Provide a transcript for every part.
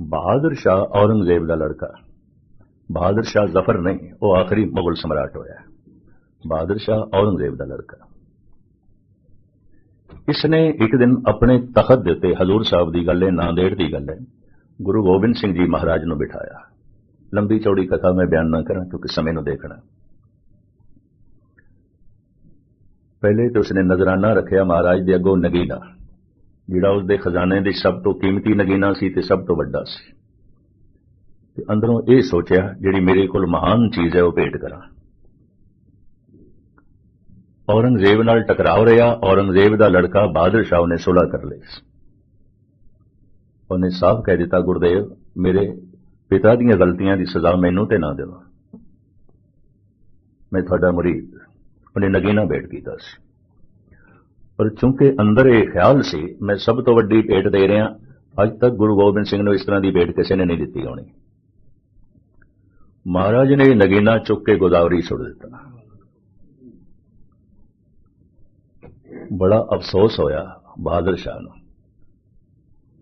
ਬਹਾਦਰ ਸ਼ਾਹ ਔਰੰਗਜ਼ੇਬ ਦਾ ਲੜਕਾ। ਬਹਾਦਰ ਸ਼ਾਹ ਜ਼ਫਰ ਨਹੀਂ, ਉਹ ਆਖਰੀ ਮੁਗਲ ਸਮਰਾਟ ਹੋਇਆ। ਬਹਾਦਰ ਸ਼ਾਹ ਔਰੰਗਜ਼ੇਬ ਦਾ ਲੜਕਾ। ਇਸਨੇ ਇੱਕ ਦਿਨ ਆਪਣੇ ਤਖਤ ਦੇ ਉੱਤੇ ਹਜ਼ੂਰ ਸਾਹਿਬ ਦੀ ਗੱਲ ਹੈ ਨਾਂਦੇੜ ਦੀ ਗੱਲ ਹੈ, ਗੁਰੂ ਗੋਬਿੰਦ ਸਿੰਘ ਜੀ ਮਹਾਰਾਜ ਨੂੰ ਬਿਠਾਇਆ। ਲੰਬੀ ਚੌੜੀ ਕਥਾ ਮੈਂ ਬਿਆਨ ਨਾ ਕਰਾਂ, ਕਿਉਂਕਿ ਸਮੇਂ ਨੂੰ ਦੇਖਣਾ। ਪਹਿਲੇ ਤਾਂ ਉਸਨੇ ਨਜ਼ਰਾਨਾ ਰੱਖਿਆ ਮਹਾਰਾਜ ਦੇ ਅੱਗੋਂ ਨਗੀਨਾ। ਜਿਹੜਾ ਉਸਦੇ ਖਜ਼ਾਨੇ ਦੇ ਸਭ ਤੋਂ ਕੀਮਤੀ ਨਗੀਨਾ ਸੀ ਤੇ ਸਭ ਤੋਂ ਵੱਡਾ ਸੀ। ਤੇ ਅੰਦਰੋਂ ਇਹ ਸੋਚਿਆ, ਜਿਹੜੀ ਮੇਰੇ ਕੋਲ ਮਹਾਨ ਚੀਜ਼ ਹੈ, ਉਹ ਭੇਟ ਕਰਾਂ। ਔਰੰਗਜ਼ੇਬ ਨਾਲ ਟਕਰਾਅ ਰਿਹਾ, ਔਰੰਗਜ਼ੇਬ ਦਾ ਲੜਕਾ ਬਹਾਦਰ ਸ਼ਾਹ ਨੇ ਸੁਲ੍ਹਾ ਕਰ ਲਈ ਉਹਨੇ ਸਾਫ਼ ਕਹਿ ਦਿੱਤਾ, ਗੁਰਦੇਵ, ਮੇਰੇ ਪਿਤਾ ਦੀਆਂ ਗਲਤੀਆਂ ਦੀ ਸਜ਼ਾ ਮੈਨੂੰ ਤੇ ਨਾ ਦਿਓ। ਮੈਂ ਤੁਹਾਡਾ ਮੁਰੀਦ, ਉਹਨੇ ਨਗੀਨਾ ਭੇਟ ਕੀਤਾ ਸੀ। ਪਰ ਚੂੰਕਿ ਅੰਦਰ ਇਹ ਖਿਆਲ ਸੀ, ਮੈਂ ਸਭ ਤੋਂ ਵੱਡੀ ਭੇਟ ਦੇ ਰਿਹਾ, ਅੱਜ ਤੱਕ ਗੁਰੂ ਗੋਬਿੰਦ ਸਿੰਘ ਨੂੰ ਇਸ ਤਰ੍ਹਾਂ ਦੀ ਭੇਟ ਕਿਸੇ ਨੇ ਨਹੀਂ ਦਿੱਤੀ ਹੋਣੀ। ਮਹਾਰਾਜ ਨੇ ਨਗੀਨਾ ਚੁੱਕ ਕੇ ਗੋਦਾਵਰੀ ਸੁੱਟ ਦਿੱਤਾ। ਬੜਾ ਅਫਸੋਸ ਹੋਇਆ ਬਹਾਦਰ ਸ਼ਾਹ ਨੂੰ।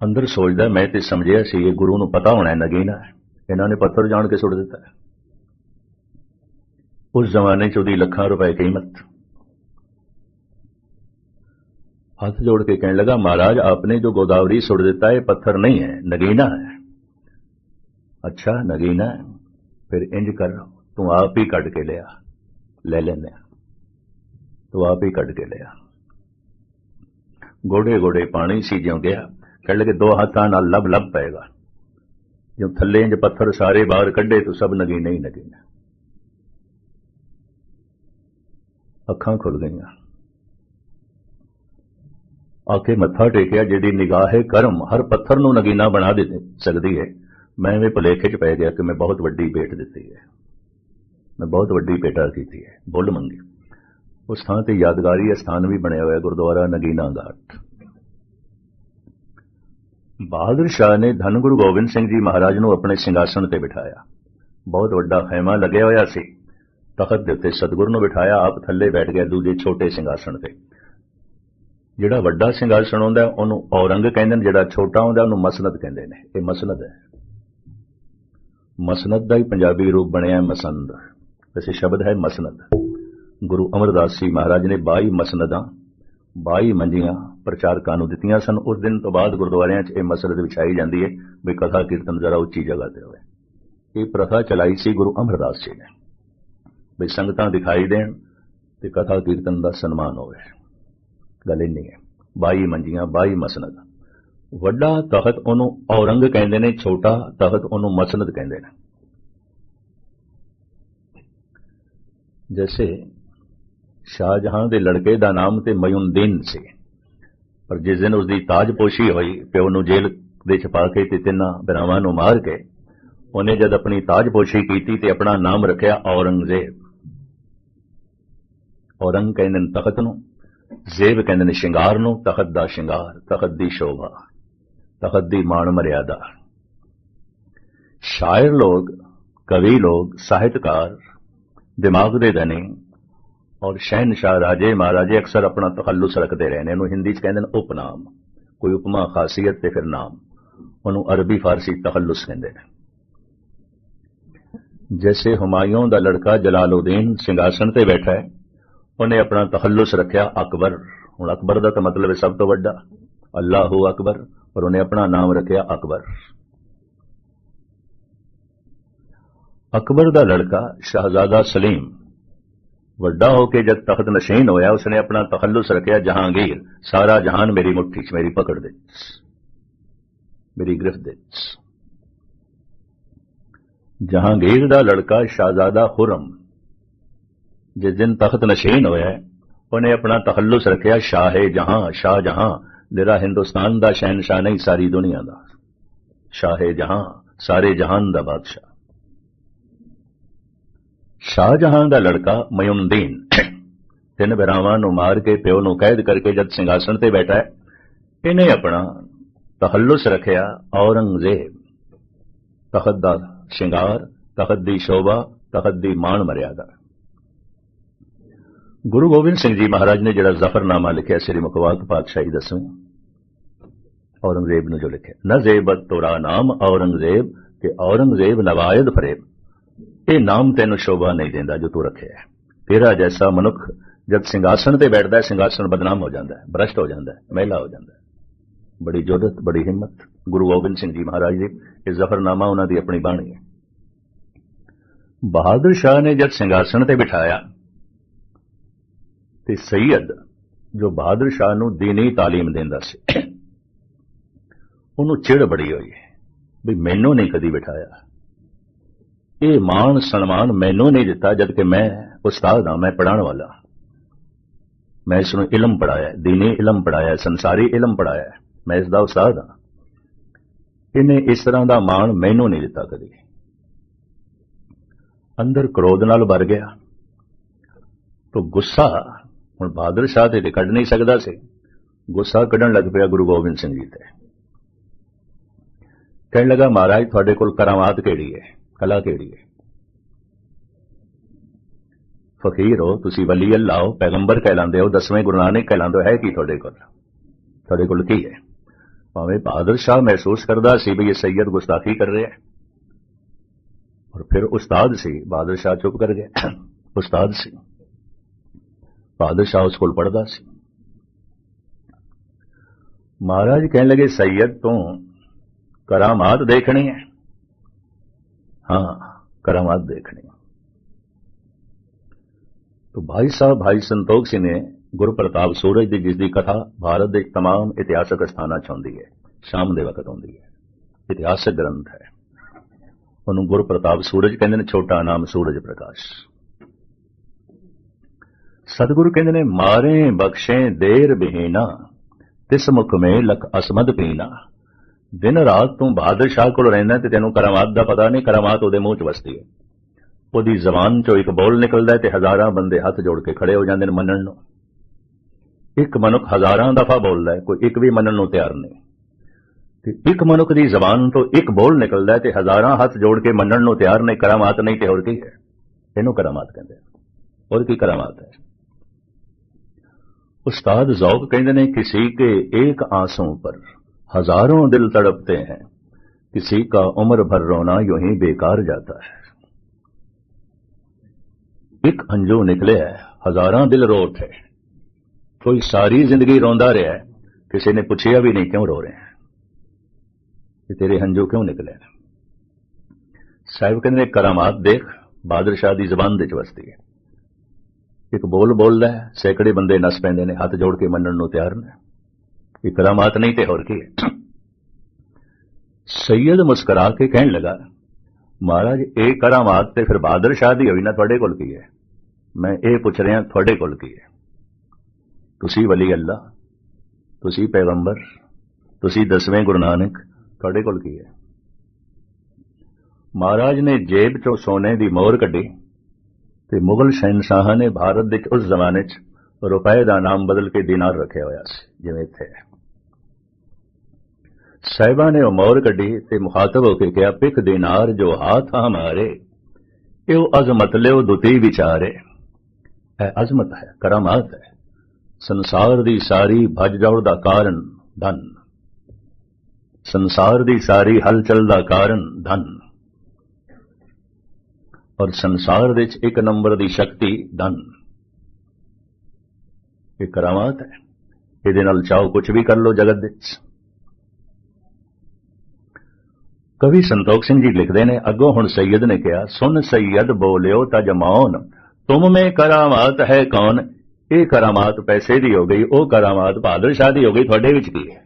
ਅੰਦਰ ਸੋਚਦਾ ਮੈਂ ਤੇ ਸਮਝਿਆ ਸੀ ਇਹ ਗੁਰੂ ਨੂੰ ਪਤਾ ਹੋਣਾ ਨਗੀਨਾ, ਇਹਨਾਂ ਨੇ ਪੱਥਰ ਜਾਣ ਕੇ ਸੁੱਟ ਦਿੱਤਾ। ਉਸ ਜ਼ਮਾਨੇ 'ਚ ਉਹਦੀ ਲੱਖਾਂ ਰੁਪਏ ਕੀਮਤ ਹੱਥ ਜੋੜ ਕੇ ਕਹਿਣ ਲੱਗਾ ਮਹਾਰਾਜ ਆਪਨੇ ਜੋ ਗੋਦਾਵਰੀ ਸੁੱਟ ਦਿੱਤਾ ਇਹ ਪੱਥਰ ਨਹੀਂ ਹੈ ਨਗੀਨਾ ਹੈ ਅੱਛਾ ਨਗੀਨਾ ਹੈ ਫਿਰ ਇੰਜ ਕਰ ਤੂੰ ਆਪ ਹੀ ਕੱਢ ਕੇ ਲਿਆ ਲੈ ਲੈਨੇ ਤੂੰ ਆਪ ਹੀ ਕੱਢ ਕੇ ਲਿਆ ਗੋੜੇ ਗੋੜੇ ਪਾਣੀ ਸੀ ਜਿਉਂ ਗਿਆ ਕਹਿ ਲਗੇ ਦੋ ਹੱਥਾਂ ਨਾਲ ਲਬ ਲਬ ਪਏਗਾ ਜੋ ਥੱਲੇ ਇੰਜ ਪੱਥਰ ਸਾਰੇ ਬਾਹਰ ਕੱਢੇ ਤੂੰ ਸਭ ਨਗੀ ਨਹੀਂ ਨਗੀ ਅੱਖਾਂ ਖੁੱਲ ਗਈਆਂ ਆਕੇ ਮੱਥਾ ਟੇਕਿਆ ਜਿਹੜੀ ਨਿਗਾਹ ਹੈ ਕਰਮ ਹਰ ਪੱਥਰ ਨੂੰ ਨਗੀਨਾ ਬਣਾ ਦੇ ਸਕਦੀ ਹੈ। ਮੈਂ ਵੀ ਭਲੇਖੇ 'ਚ ਪੈ ਗਿਆ ਕਿ ਮੈਂ ਬਹੁਤ ਵੱਡੀ ਭੇਟ ਦਿੱਤੀ ਹੈ। ਮੈਂ ਬਹੁਤ ਵੱਡੀ ਭੇਟਾ ਕੀਤੀ ਹੈ। ਬੁੱਲ ਮੰਗੀ। ਉਸ ਥਾਂ ਤੇ ਯਾਦਗਾਰੀ ਸਥਾਨ ਵੀ ਬਣਿਆ ਹੋਇਆ, ਗੁਰਦੁਆਰਾ ਨਗੀਨਾ ਘਾਟ। ਬਹਾਦਰ ਸ਼ਾਹ ਨੇ ਧੰਨ ਗੁਰੂ ਗੋਬਿੰਦ ਸਿੰਘ ਜੀ ਮਹਾਰਾਜ ਨੂੰ ਆਪਣੇ ਸਿੰਘਾਸਣ ਤੇ ਬਿਠਾਇਆ। ਬਹੁਤ ਵੱਡਾ ਖੈਮਾ ਲੱਗਿਆ ਹੋਇਆ ਸੀ। ਤਖਤ ਦੇ ਉੱਤੇ ਸਤਿਗੁਰੂ ਨੂੰ ਬਿਠਾਇਆ, ਆਪ ਥੱਲੇ ਬੈਠ ਗਿਆ ਦੂਜੇ ਛੋਟੇ ਸਿੰਘਾਸਣ ਤੇ। ਜਿਹੜਾ ਵੱਡਾ ਸਿੰਘਾਸਣ ਹੁੰਦਾ ਉਹਨੂੰ ਔਰੰਗ ਕਹਿੰਦੇ ਨੇ, ਜਿਹੜਾ ਛੋਟਾ ਹੁੰਦਾ, ਉਹਨੂੰ ਮਸਨਦ ਕਹਿੰਦੇ ਨੇ। ਇਹ ਮਸਨਦ ਹੈ। ਮਸਨਦ ਦਾ ਹੀ ਪੰਜਾਬੀ ਰੂਪ ਬਣਿਆ ਮਸੰਦ। ਵੈਸੇ ਸ਼ਬਦ ਹੈ ਮਸਨਦ। ਗੁਰੂ ਅਮਰਦਾਸ ਜੀ ਮਹਾਰਾਜ ਨੇ 22 ਮਸਨਦਾਂ 22 ਮੰਜੀਆਂ ਪ੍ਰਚਾਰਕਾਂ ਨੂੰ ਦਿੱਤੀਆਂ ਸਨ। ਉਸ ਦਿਨ ਤੋਂ ਬਾਅਦ ਗੁਰਦੁਆਰਿਆਂ 'ਚ ਇਹ ਮਸਨਦ ਵਿਛਾਈ ਜਾਂਦੀ ਹੈ। ਵੀ ਕਥਾ ਕੀਰਤਨ ਜ਼ਰਾ ਉੱਚੀ ਜਗ੍ਹਾ ਤੇ ਹੋਵੇ। ਇਹ ਪ੍ਰਥਾ ਚਲਾਈ ਸੀ ਗੁਰੂ ਅਮਰਦਾਸ ਜੀ ਨੇ। ਵੀ ਸੰਗਤਾਂ ਦਿਖਾਈ ਦੇਣ ਤੇ ਕਥਾ ਕੀਰਤਨ ਦਾ ਸਨਮਾਨ ਹੋਵੇ। ਗੱਲ ਇੰਨੀ ਹੈ 22 ਮੰਜੀਆਂ 22 ਮਸਨਦ। ਵੱਡਾ ਤਖਤ ਉਹਨੂੰ ਔਰੰਗ ਕਹਿੰਦੇ ਨੇ, ਛੋਟਾ ਤਖਤ ਉਹਨੂੰ ਮਸਨਦ ਕਹਿੰਦੇ ਨੇ। ਜੈਸੇ ਸ਼ਾਹਜਹਾਂ ਦੇ ਲੜਕੇ ਦਾ ਨਾਮ ਤੇ ਮਯੁਨਦੀਨ ਸੀ, ਪਰ ਜਿਸ ਦਿਨ ਉਸ ਦੀ ਤਾਜਪੋਸ਼ੀ ਹੋਈ, ਪਿਓ ਨੂੰ ਜੇਲ੍ਹ ਦੇ ਛਪਾ ਕੇ ਤੇ ਤਿੰਨਾਂ ਬਰਾਵਾਂ ਨੂੰ ਮਾਰ ਕੇ, ਉਹਨੇ ਜਦ ਆਪਣੀ ਤਾਜਪੋਸ਼ੀ ਕੀਤੀ ਤੇ ਆਪਣਾ ਨਾਮ ਰੱਖਿਆ ਔਰੰਗਜ਼ੇਬ। ਔਰੰਗ ਕਹਿੰਦੇ ਨੇ ਤਖਤ ਨੂੰ ਜ਼ੇਬ ਕਹਿੰਦੇ ਨੇ ਸ਼ਿੰਗਾਰ ਨੂੰ, ਤਖਤ ਦਾ ਸ਼ਿੰਗਾਰ, ਤਖਤ ਦੀ ਸ਼ੋਭਾ, ਤਖਤ ਦੀ ਮਾਣ ਮਰਿਆਦਾ। ਸ਼ਾਇਰ ਲੋਕ, ਕਵੀ ਲੋਕ, ਸਾਹਿਤਕਾਰ, ਦਿਮਾਗ ਦੇ ਧਨੀ ਔਰ ਸ਼ਹਿਨशाह ਰਾਜੇ ਮਹਾਰਾਜੇ ਅਕਸਰ ਆਪਣਾ ਤਖੱਲੁਸ ਰੱਖਦੇ ਰਹੇ ਨੇ। ਇਹਨੂੰ ਹਿੰਦੀ 'ਚ ਕਹਿੰਦੇ ਨੇ ਉਪਨਾਮ। ਕੋਈ ਉਪਮਾ, ਖਾਸੀਅਤ ਤੇ ਫਿਰ ਨਾਮ। ਉਹਨੂੰ ਅਰਬੀ, ਫਾਰਸੀ ਤਖੱਲੁਸ ਕਹਿੰਦੇ ਨੇ। ਜੈਸੇ ਹੁਮਾਯੂੰ ਦਾ ਲੜਕਾ ਜਲਾਲਉਦੀਨ ਸਿੰਘਾਸਣ ਤੇ ਬੈਠਾ ਹੈ ਉਹਨੇ ਆਪਣਾ ਤਖੱਲੁਸ ਰੱਖਿਆ, ਅਕਬਰ। ਹੁਣ ਅਕਬਰ ਦਾ ਤਾਂ ਮਤਲਬ ਹੈ ਸਭ ਤੋਂ ਵੱਡਾ। ਅੱਲਾਹੂ ਅਕਬਰ। ਪਰ ਉਹਨੇ ਆਪਣਾ ਨਾਮ ਰੱਖਿਆ ਅਕਬਰ। ਅਕਬਰ ਦਾ ਲੜਕਾ ਸ਼ਹਜ਼ਾਦਾ ਸਲੀਮ। ਵੱਡਾ ਹੋ ਕੇ ਜਦ ਤਖਤ ਨਸ਼ੀਨ ਹੋਇਆ, ਉਸਨੇ ਆਪਣਾ ਤਖੱਲੁਸ ਰੱਖਿਆ ਜਹਾਂਗੀਰ। ਸਾਰਾ ਜਹਾਨ ਮੇਰੀ ਮੁੱਠੀ 'ਚ, ਮੇਰੀ ਪਕੜ ਦੇ। ਮੇਰੀ ਗ੍ਰਿਫਤ ਦੇ। ਜਹਾਂਗੀਰ ਦਾ ਲੜਕਾ ਸ਼ਹਜ਼ਾਦਾ ਹੁਰਮ। ਜਿਸ ਦਿਨ ਤਖਤ ਨਸ਼ੀਨ ਹੋਇਆ ਉਹਨੇ ਆਪਣਾ ਤਖੱਲੁਸ ਰੱਖਿਆ, ਸ਼ਾਹ ਜਹਾਂ ਸ਼ਾਹ ਜਹਾਂ, ਜਿਹੜਾ ਹਿੰਦੁਸਤਾਨ ਦਾ ਸ਼ਹਿਨशाह ਨਹੀਂ, ਸਾਰੀ ਦੁਨੀਆ ਦਾ। ਸ਼ਾਹ ਜਹਾਂ, ਸਾਰੇ ਜਹਾਨ ਦਾ ਬਾਦਸ਼ਾਹ। ਸ਼ਾਹਜਹਾਂ ਦਾ ਲੜਕਾ ਮਯੁਨਦੀਨ ਤਿੰਨ ਬਰਾਵਾਂ ਨੂੰ ਮਾਰ ਕੇ ਪਿਓ ਨੂੰ ਕੈਦ ਕਰਕੇ ਜਦ ਸਿੰਘਾਸਣ ਤੇ ਬੈਠਾ ਹੈ, ਇਹਨੇ ਆਪਣਾ ਤਖੱਲੁਸ ਰੱਖਿਆ ਔਰੰਗਜ਼ੇਬ। ਤਖਤ ਦਾ ਸ਼ਿੰਗਾਰ, ਤਖਤ ਦੀ ਸ਼ੋਭਾ, ਤਖਤ ਦੀ ਮਾਣ ਮਰਿਆਦਾ। ਗੁਰੂ ਗੋਬਿੰਦ ਸਿੰਘ ਜੀ ਮਹਾਰਾਜ ਨੇ ਜਿਹੜਾ ਜ਼ਫਰਨਾਮਾ ਲਿਖਿਆ, ਸ੍ਰੀ ਮੁਖਵਾਕ ਪਾਤਸ਼ਾਹੀ ਦਸਵੇਂ ਔਰੰਗਜ਼ੇਬ ਨੂੰ ਜੋ ਲਿਖਿਆ ਨਜ਼ੇਬਤ ਤੋਰਾ ਨਾਮ, ਔਰੰਗਜ਼ੇਬ ਤੇ ਔਰੰਗਜ਼ੇਬ ਨਵਾਇਦ ਫਰੇਬ। ਇਹ ਨਾਮ ਤੈਨੂੰ ਸ਼ੋਭਾ ਨਹੀਂ ਦਿੰਦਾ ਜੋ ਤੂੰ ਰੱਖਿਆ ਹੈ। ਤੇਰਾ ਜੈਸਾ ਮਨੁੱਖ ਜਦ ਸਿੰਘਾਸਣ ਤੇ ਬੈਠਦਾ ਹੈ, ਸਿੰਘਾਸਣ ਬਦਨਾਮ ਹੋ ਜਾਂਦਾ ਹੈ, ਭ੍ਰਸ਼ਟ ਹੋ ਜਾਂਦਾ ਹੈ, ਮਹਿਲਾ ਹੋ ਜਾਂਦਾ ਹੈ। ਬੜੀ ਜੁਰਤ ਬੜੀ ਹਿੰਮਤ, ਗੁਰੂ ਗੋਬਿੰਦ ਸਿੰਘ ਜੀ ਮਹਾਰਾਜ ਜੀ ਇਹ ਜ਼ਫਰਨਾਮਾ ਉਹਨਾਂ ਦੀ ਆਪਣੀ ਬਾਣੀ ਹੈ। ਬਹਾਦਰ ਸ਼ਾਹ ਨੇ ਜਦ ਸਿੰਘਾਸਣ ਤੇ ਬਿਠਾਇਆ ਤੇ ਸੈਯਦ ਜੋ ਬਹਾਦਰ ਸ਼ਾਹ ਨੂੰ ਦੀਨੀ ਤਾਲੀਮ ਦਿੰਦਾ ਸੀ, ਉਹਨੂੰ ਚਿੜ ਬੜੀ ਹੋਈ ਵੀ ਮੈਨੂੰ ਨਹੀਂ ਕਦੀ ਬਿਠਾਇਆ। ਇਹ ਮਾਣ ਸਨਮਾਨ ਮੈਨੂੰ ਨਹੀਂ ਦਿੱਤਾ, ਜਦ ਕਿ ਮੈਂ ਉਸਤਾਦ ਹਾਂ, ਮੈਂ ਪੜਾਉਣ ਵਾਲਾ ਮੈਂ ਇਸ ਨੂੰ ਇਲਮ ਪੜਾਇਆ ਦੀਨੀ ਇਲਮ ਪੜਾਇਆ ਸੰਸਾਰੀ ਇਲਮ ਪੜਾਇਆ ਮੈਂ ਇਸ ਦਾ ਉਸਤਾਦ ਹਾਂ। ਇਹਨੇ ਇਸ ਤਰ੍ਹਾਂ ਦਾ ਮਾਣ ਮੈਨੂੰ ਨਹੀਂ ਦਿੱਤਾ ਕਦੀ। ਅੰਦਰ ਕ੍ਰੋਧ ਨਾਲ ਭਰ ਗਿਆ, ਤੋ ਗੁੱਸਾ ਹੁਣ ਬਹਾਦਰ ਸ਼ਾਹ ਤੇ ਕੱਢ ਨਹੀਂ ਸਕਦਾ ਸੀ। ਗੁੱਸਾ ਕੱਢਣ ਲੱਗ ਪਿਆ ਗੁਰੂ ਗੋਬਿੰਦ ਸਿੰਘ ਜੀ ਤੇ। ਕਹਿਣ ਲੱਗਾ, ਮਹਾਰਾਜ, ਤੁਹਾਡੇ ਕੋਲ ਕਰਾਮਾਤ ਕਿਹੜੀ ਹੈ ਕਲਾ ਕਿਹੜੀ ਹੈ ਫਕੀਰ ਹੋ, ਤੁਸੀਂ ਵਲੀ ਅੱਲਾਹ ਹੋ ਪੈਗੰਬਰ ਕਹਿਲਾਉਂਦੇ ਹੋ, ਦਸਵੇਂ ਗੁਰੂ ਨਾਨਕ ਕਹਿਲਾਉਂਦੇ ਹੋ, ਹੈ ਕੀ ਤੁਹਾਡੇ ਕੋਲ? ਤੁਹਾਡੇ ਕੋਲ ਕੀ ਹੈ ਭਾਵੇਂ ਬਹਾਦਰ ਸ਼ਾਹ ਮਹਿਸੂਸ ਕਰਦਾ ਸੀ ਵੀ ਇਹ ਸੈਯਦ ਗੁਸਤਾਖੀ ਕਰ ਰਿਹਾ ਹੈ ਔਰ ਫਿਰ ਉਸਤਾਦ ਸੀ, ਬਹਾਦਰ ਸ਼ਾਹ ਚੁੱਪ ਕਰ ਗਿਆ। ਉਸਤਾਦ ਸੀ। ਬਹਾਦਰ ਸ਼ਾਹ ਉਸ ਕੋਲ ਪੜਦਾ ਸੀ ਮਹਾਰਾਜ ਕਹਿਣ ਲੱਗੇ ਸੈਯਦ ਤੋਂ ਕਰਾਮਾਤ ਦੇਖਣੀ ਹੈ ਹਾਂ ਕਰਾਮਾਤ ਦੇਖਣੀ ਹੈ तो भाई साहब भाई संतोख सिंह ने ਗੁਰੂ ਪ੍ਰਤਾਪ ਸੂਰਜ ਦੀ ਜਿਸ ਦੀ ਕਥਾ ਭਾਰਤ ਦੇ तमाम ਇਤਿਹਾਸਕ ਸਥਾਨਾਂ 'ਚ ਹੁੰਦੀ ਹੈ ਸ਼ਾਮ ਦੇ ਵਕਤ ਹੁੰਦੀ ਹੈ ਇਤਿਹਾਸਕ ਗ੍ਰੰਥ ਹੈ ਉਹਨੂੰ ਗੁਰੂ ਪ੍ਰਤਾਪ ਸੂਰਜ ਕਹਿੰਦੇ ਨੇ ਛੋਟਾ ਨਾਮ ਸੂਰਜ ਪ੍ਰਕਾਸ਼ ਸਤਿਗੁਰੂ ਕਹਿੰਦੇ ਨੇ, ਮਾਰੇ ਬਖਸ਼ੇ ਦੇਰ ਬਹੀਨਾ ਤਿਸ ਮੁਖ ਮੇ ਲਖ ਅਸਮਦ ਪੀਨਾ। ਦਿਨ ਰਾਤ ਤੂੰ ਬਹਾਦਰ ਸ਼ਾਹ ਕੋਲ ਰਹਿੰਦਾ ਤੇ ਤੈਨੂੰ ਕਰਾਮਾਤ ਦਾ ਪਤਾ ਨਹੀਂ, ਕਰਾਮਾਤ ਉਹਦੇ ਮੂੰਹ 'ਚ ਵਸਦੀ ਹੈ। ਉਹਦੀ ਜ਼ਬਾਨ 'ਚੋਂ ਇੱਕ ਬੋਲ ਨਿਕਲਦਾ ਤੇ ਹਜ਼ਾਰਾਂ ਬੰਦੇ ਹੱਥ ਜੋੜ ਕੇ ਖੜੇ ਹੋ ਜਾਂਦੇ ਨੇ ਮੰਨਣ ਨੂੰ। ਇੱਕ ਮਨੁੱਖ ਹਜ਼ਾਰਾਂ ਦਫਾ ਬੋਲਦਾ ਹੈ, ਕੋਈ ਇੱਕ ਵੀ ਮੰਨਣ ਨੂੰ ਤਿਆਰ ਨਹੀਂ। ਤੇ ਇੱਕ ਮਨੁੱਖ ਦੀ ਜ਼ਬਾਨ ਤੋਂ ਇੱਕ ਬੋਲ ਨਿਕਲਦਾ ਤੇ ਹਜ਼ਾਰਾਂ ਹੱਥ ਜੋੜ ਕੇ ਮੰਨਣ ਨੂੰ ਤਿਆਰ ਨਹੀਂ, ਕਰਾਮਾਤ ਨਹੀਂ ਤੇ ਹੋਰ ਕੀ ਹੈ? ਇਹਨੂੰ ਕਰਾਮਾਤ ਕਹਿੰਦੇ ਹੋਰ ਕੀ ਕਰਾਮਾਤ ਹੈ? उस्ताद जौक कहते ने, किसी के एक आँसू पर हज़ारों दिल तड़पते हैं, किसी का उम्र भर रोना यू ही बेकार जाता है। एक अंजू निकले है, हजारा दिल रो उठे। कोई सारी ज़िंदगी रोंदा रहा है, किसी ने पूछिया भी नहीं क्यों रो रहे हैं? कि तेरे हंजू क्यों निकले साहब कहते करामात देख, बादशाह की जबान दिच बसती है। ਇੱਕ ਬੋਲ ਬੋਲਦਾ ਹੈ, ਸੈਂਕੜੇ ਬੰਦੇ ਨਸ ਪੈਂਦੇ ਨੇ, ਹੱਥ ਜੋੜ ਕੇ ਮੰਨਣ ਨੂੰ ਤਿਆਰ ਨੇ। ਇਹ ਕਰਾਮਾਤ ਨਹੀਂ ਤੇ ਹੋਰ ਕੀ ਹੈ? ਸੈਯਦ ਮੁਸਕਰਾ ਕੇ ਕਹਿਣ ਲੱਗਾ, ਮਹਾਰਾਜ, ਇਹ ਕਰਾਮਾਤ ਤੇ ਫਿਰ ਬਹਾਦਰ ਸ਼ਾਹ ਦੀ ਹੋਈ ਨਾ ਤੁਹਾਡੇ ਕੋਲ ਕੀ ਹੈ? ਮੈਂ ਇਹ ਪੁੱਛ ਰਿਹਾ, ਤੁਹਾਡੇ ਕੋਲ ਕੀ ਹੈ? ਤੁਸੀਂ ਵਲੀ ਅੱਲਾ, ਤੁਸੀਂ ਪੈਗੰਬਰ, ਤੁਸੀਂ ਦਸਵੇਂ ਗੁਰੂ ਨਾਨਕ, ਤੁਹਾਡੇ ਕੋਲ ਕੀ ਹੈ? ਮਹਾਰਾਜ ਨੇ ਜੇਬ ਚੋਂ ਸੋਨੇ ਦੀ ਮੋਹਰ ਕੱਢੀ ਤੇ ਮੁਗਲ ਸ਼ਹਿਨशाह ਨੇ ਭਾਰਤ ਦੇ ਉਸ ਜ਼ਮਾਨੇ 'ਚ ਰੁਪਏ ਦਾ ਨਾਮ ਬਦਲ ਕੇ ਦਿਨਾਰ ਰੱਖਿਆ ਹੋਇਆ ਸੀ, ਜਿਵੇਂ ਇੱਥੇ ਹੈ। ਸਾਹਿਬਾਂ ਨੇ ਉਹ ਮੋਹਰ ਕੱਢੀ ਤੇ ਮੁਖਾਤਬ ਹੋ ਕੇ ਕਿਹਾ ਪਿਕ ਦਿਨਾਰ ਜੋ ਹਾਥ ਹਮਾਰੇ ਇਹ ਅਜ਼ਮਤ ਲਿਓ ਦੁਤੀ ਵਿਚਾਰੇ। ਇਹ ਅਜ਼ਮਤ ਹੈ, ਕਰਾਮਾਤ ਹੈ। ਸੰਸਾਰ ਦੀ ਸਾਰੀ ਭੱਜ ਦੌੜ ਦਾ ਕਾਰਨ ਧਨ। ਸੰਸਾਰ ਦੀ ਸਾਰੀ ਹਲਚਲ ਦਾ ਕਾਰਨ ਧਨ। ਔਰ ਸੰਸਾਰ ਵਿੱਚ ਇੱਕ ਨੰਬਰ ਦੀ ਸ਼ਕਤੀ ਧਨ। ਇਹ ਕਰਾਮਾਤ ਹੈ। ਇਹਦੇ ਨਾਲ ਚਾਹੋ ਕੁਝ ਵੀ ਕਰ ਲੋ ਜਗਤ ਵਿੱਚ। ਕਵੀ ਸੰਤੋਖ ਸਿੰਘ ਜੀ ਲਿਖਦੇ ਨੇ, ਅੱਗੋਂ ਹੁਣ ਸੈਯਦ ਨੇ ਕਿਹਾ, ਸੁਨ ਸੈਯਦ ਬੋਲਿਓ ਤਾਂ ਤਜਮਾਨ ਤੁਮ ਮੇ ਕਰਾਮਾਤ ਹੈ ਕੌਣ? ਇਹ ਕਰਾਮਾਤ ਪੈਸੇ ਦੀ ਹੋ ਗਈ, ਉਹ ਕਰਾਮਾਤ ਬਹਾਦਰ ਸ਼ਾਹ ਦੀ ਹੋ ਗਈ, ਤੁਹਾਡੇ ਵਿੱਚ ਕੀ ਹੈ?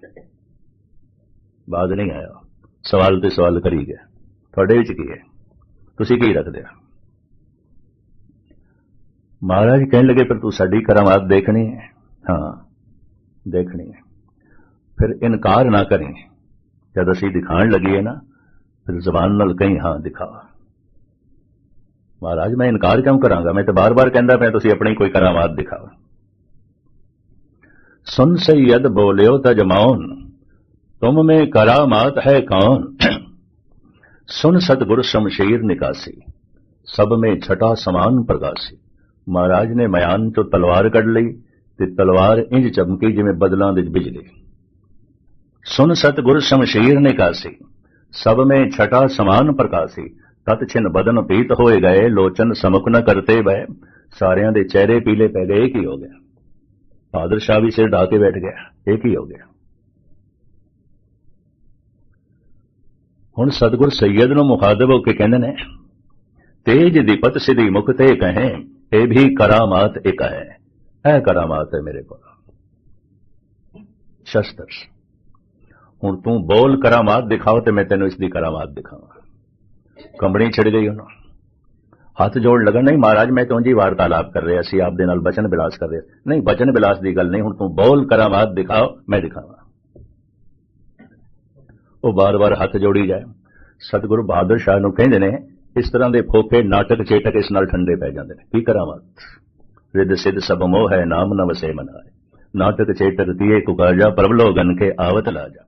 ਬਾਦ ਨਹੀਂ ਆਇਆ। ਸਵਾਲ ਤੇ ਸਵਾਲ ਕਰੀ ਗਿਆ। ਤੁਹਾਡੇ ਵਿੱਚ ਕੀ ਹੈ? ਤੁਸੀਂ ਕੀ ਰੱਖਦੇ ਹੋ? ਮਹਾਰਾਜ ਕਹਿਣ ਲੱਗੇ, ਪਰ ਤੂੰ ਸਾਡੀ ਕਰਾਮਾਤ ਦੇਖਣੀ ਹੈ। ਹਾਂ, ਦੇਖਣੀ ਹੈ। ਫਿਰ ਇਨਕਾਰ ਨਾ ਕਰੇ। ਜਦ ਅਸੀਂ ਦਿਖਾਣ ਲੱਗੇ ਨਾ, ਫਿਰ ਜ਼ਬਾਨ ਨਾਲ ਕਹੀਂ, ਹਾਂ, ਦਿਖਾ। ਮਹਾਰਾਜ, ਮੈਂ ਇਨਕਾਰ ਕਿਉਂ ਕਰਾਂਗਾ? ਮੈਂ ਤਾਂ ਬਾਰ-ਬਾਰ ਕਹਿੰਦਾ ਪਿਆ, ਤੁਸੀਂ ਆਪਣੀ ਕੋਈ ਕਰਾਮਾਤ ਦਿਖਾਓ। ਸੁਨ ਸੈਦ ਬੋਲਿਓ ਤਜਮਾਉਨ ਤੁਮ ਮੇ ਕਰਾਮਾਤ ਹੈ ਕੌਣ? ਸੁਨ ਸਤਗੁਰ ਸ਼ਮਸ਼ੀਰ ਨਿਕਾਸੀ, ਸਭ ਮੇ ਛਟਾ ਸਮਾਨ ਪ੍ਰਗਾਸੀ। ਮਹਾਰਾਜ ਨੇ ਮਿਆਨ ਤੋਂ ਤਲਵਾਰ ਕੱਢ ਲਈ ਤੇ ਤਲਵਾਰ ਇੰਜ ਚਮਕੀ ਜਿਵੇਂ ਬਦਲਾਂ ਦੇ ਬਿਜਲੀ। ਸੁਨ ਸਤਗੁਰ ਸ਼ਮਸ਼ੀਰ ਨੇ ਕਾਸੀ ਸਭ ਮੈਂ ਛਟਾ ਸਮਾਨ ਪ੍ਰਕਾਸੀ ਤਤ ਛਿਨ ਬਦਨ ਪੀਤ ਹੋਏ ਗਏ, ਲੋਚਨ ਸਮਕ ਨ ਕਰਤੇ ਬੈ ਸਾਰਿਆਂ ਦੇ ਚਿਹਰੇ ਪੀਲੇ ਪੈ ਗਏ ਕੀ ਹੋ ਗਿਆ। ਫਾਦਰ ਸ਼ਾਹ ਵੀ ਸਿਰ ਢਾ ਕੇ ਬੈਠ ਗਿਆ ਇਹ ਕੀ ਹੋ ਗਿਆ। ਹੁਣ ਸਤਗੁਰ ਸੈਦ ਨੂੰ ਮੁਖਾਦਬ ਹੋ ਕੇ ਕਹਿੰਦੇ ਨੇ, ਤੇਜ ਦੀਪਤ ਸਿਧੀ ਮੁਖ ਤੇ ਕਹੇ ਇਹ ਵੀ ਕਰਾਮਾਤ ਇੱਕ ਹੈ। ਇਹ ਕਰਾਮਾਤ ਹੈ ਮੇਰੇ ਕੋਲ। ਸ਼ਸਤਰ। ਹੁਣ ਤੂੰ ਬੋਲ ਕਰਾਮਾਤ ਦਿਖਾਓ ਤੇ ਮੈਂ ਤੈਨੂੰ ਇਸ ਦੀ ਕਰਾਮਾਤ ਦਿਖਾਵਾਂ। ਕੰਬਣੀ ਛਿੜ ਗਈ ਉਹਨਾਂ। ਹੱਥ ਜੋੜ ਲੱਗਣ ਨਹੀਂ ਮਹਾਰਾਜ, ਮੈਂ ਤੋਂ ਜੀ ਵਾਰਤਾਲਾਪ ਕਰ ਰਿਹਾ ਸੀ, ਆਪ ਦੇ ਨਾਲ ਬਚਨ ਬਿਲਾਸ ਕਰ ਰਿਹਾ ਨਹੀਂ, ਬਚਨ ਬਿਲਾਸ ਦੀ ਗੱਲ ਨਹੀਂ, ਹੁਣ ਤੂੰ ਬੋਲ ਕਰਾਮਾਤ ਦਿਖਾਓ, ਮੈਂ ਦਿਖਾਵਾਂ। ਉਹ ਬਾਰ-ਬਾਰ ਹੱਥ ਜੋੜੀ ਜਾਏ। ਸਤਿਗੁਰੂ ਬਹਾਦਰ ਸ਼ਾਹ ਨੂੰ ਕਹਿੰਦੇ ਨੇ ਇਸ ਤਰ੍ਹਾਂ ਦੇ ਫੋਫੇ ਨਾਟਕ ਚੇਟਕ ਇਸ ਨਾਲ ਠੰਡੇ ਪੈ ਜਾਂਦੇ ਨੇ। ਕੀ ਕਰਾਮਾਤ ਰਿਦ ਸਿਧ ਸਭ ਮੋਹ ਹੈ, ਨਾਮ ਨ ਵਸੇ ਮਨਾਏ ਨਾਟਕ ਚੇਟਕ ਦੀਏ ਕੁਕਾਜਾ ਪ੍ਰਭਲੋ ਗਨ ਕੇ ਆਵਤ ਲਾਜਾ।